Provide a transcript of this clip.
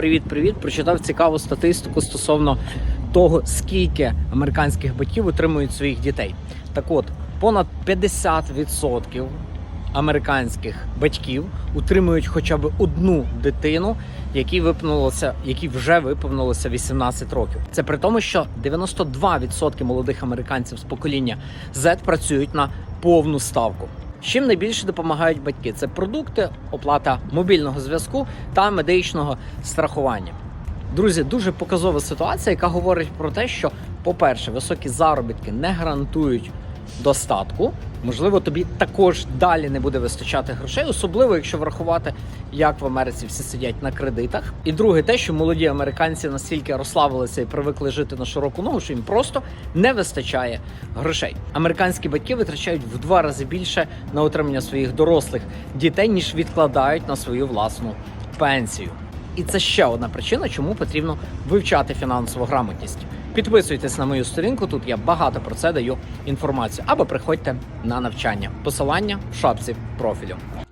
привіт-привіт. Прочитав цікаву статистику стосовно того, скільки американських батьків утримують своїх дітей. Так от, понад 50% американських батьків утримують хоча б одну дитину, якій виповнилося, якій вже виповнилося 18 років. Це при тому, що 92% молодих американців з покоління Z працюють на повну ставку. Чим найбільше допомагають батьки? Це продукти, оплата мобільного зв'язку та медичного страхування. Друзі, дуже показова ситуація, яка говорить про те, що, по-перше, високі заробітки не гарантують достатку. Можливо, тобі також далі не буде вистачати грошей, особливо якщо врахувати, як в Америці всі сидять на кредитах. І друге, те, що молоді американці настільки розслабилися і привикли жити на широку ногу, що їм просто не вистачає грошей. Американські батьки витрачають в два рази більше на утримання своїх дорослих дітей, ніж відкладають на свою власну пенсію. І це ще одна причина, чому потрібно вивчати фінансову грамотність. Підписуйтесь на мою сторінку, тут я багато про це даю інформацію. Або приходьте на навчання. Посилання в шапці профілю.